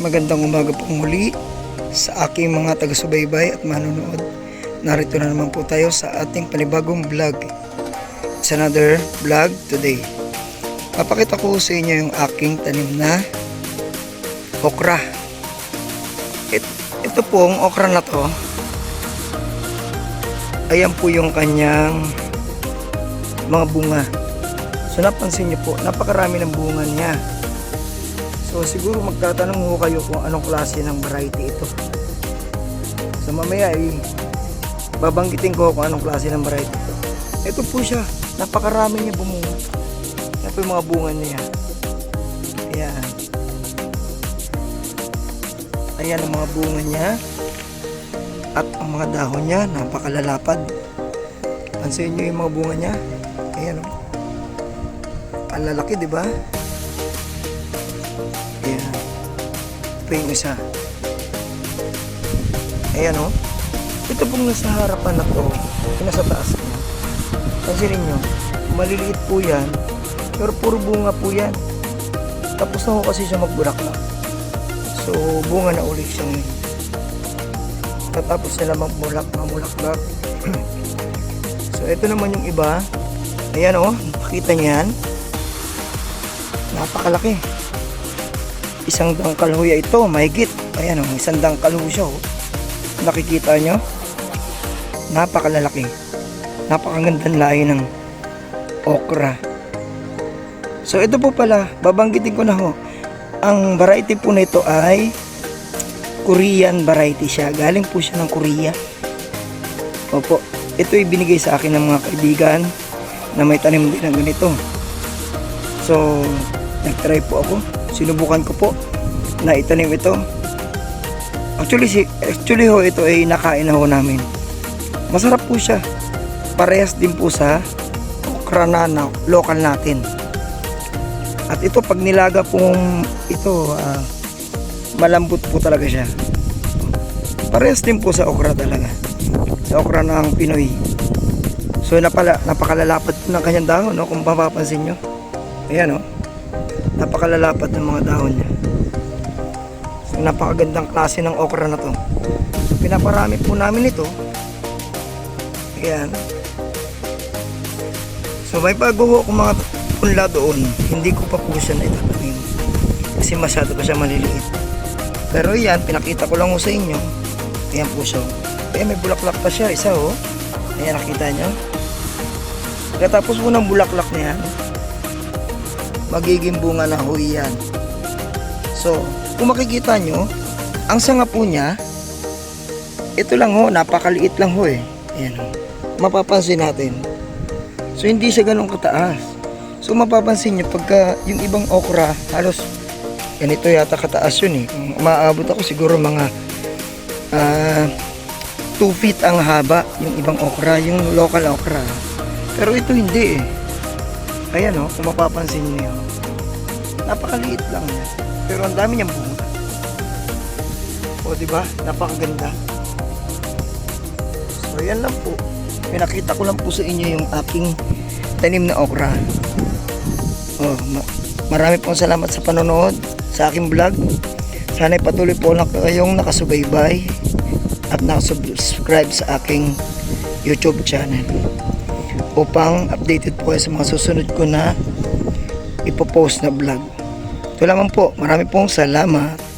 magandang umaga po muli sa aking mga taga-subaybay at manonood. Narito na naman po tayo sa ating panibagong vlog. It's another vlog today. Papakita ko sa inyo yung aking tanim na okra. It, ito pong okra na to. Ayan po yung kanyang mga bunga. So napansin niyo po, napakarami ng bunga niya. So siguro magtatanong ho kayo kung anong klase ng variety ito. So mamaya ay babanggitin ko kung anong klase ng variety ito. Ito po siya, napakarami niya bumunga. Yan po yung mga bunga niya. Ayan. Ayan ang mga bunga niya. At ang mga dahon niya, napakalalapad. Pansin niyo yung mga bunga niya. Ayan o. Ang lalaki, di ba? Ito yung isa. Ayan o. Ito pong nasa harapan na to, yung nasa taas niya. Pansinin nyo, maliliit po yan, pero puro bunga po yan. Tapos na ho kasi siya magbulaklak. So, bunga na ulit siya ngayon. Tatapos nila magmulak, mamulaklak. so, ito naman yung iba. Ayan o, makita niyan. Napakalaki isang dangkal ho ito, mahigit. Ayan o, isang dangkal ho siya o. Nakikita nyo? Napakalalaki. Napakagandang lahi ng okra. So ito po pala, babanggitin ko na ho. Ang variety po nito ay Korean variety siya. Galing po siya ng Korea. Opo, ito ay binigay sa akin ng mga kaibigan na may tanim din ng ganito. So, nagtry po ako sinubukan ko po na itanim ito. Actually si actually ho ito ay nakain na ho namin. Masarap po siya. Parehas din po sa okra na, local natin. At ito pag nilaga pong ito ah, malambot po talaga siya. Parehas din po sa okra talaga. Sa okra ng Pinoy. So napala, napakalalapad po ng kanyang dahon no, kung mapapansin nyo. Ayan o napakalalapat ng mga dahon niya. So, napakagandang klase ng okra na to. Pinaparami po namin ito. Ayan. So may pagbuho ko mga punla doon. Hindi ko pa po siya naitatanim. Kasi masyado pa siya maliliit. Pero yan, pinakita ko lang ho sa inyo. Ayan po siya. Kaya may bulaklak pa siya. Isa oh. Ayan, nakita nyo. Pagkatapos po ng bulaklak na yan, magiging bunga na ho yan. So, kung makikita nyo, ang sanga po niya, ito lang ho, napakaliit lang ho eh. Ayan ho. Mapapansin natin. So, hindi siya ganun kataas. So, mapapansin nyo, pagka yung ibang okra, halos ganito yata kataas yun eh. Kung Maabot ako siguro mga 2 feet ang haba yung ibang okra, yung local okra. Pero ito hindi eh. Ayan o, kung mapapansin niyo yun. Napakaliit lang niya. Pero ang dami niyang bunga. O, di ba? Napakaganda. So, yan lang po. Pinakita ko lang po sa inyo yung aking tanim na okra. Oh, ma- marami pong salamat sa panonood sa aking vlog. Sana patuloy po lang kayong nakasubaybay at nakasubscribe sa aking YouTube channel upang updated po kayo sa mga susunod ko na ipopost na vlog. Ito lamang po. Marami pong salamat.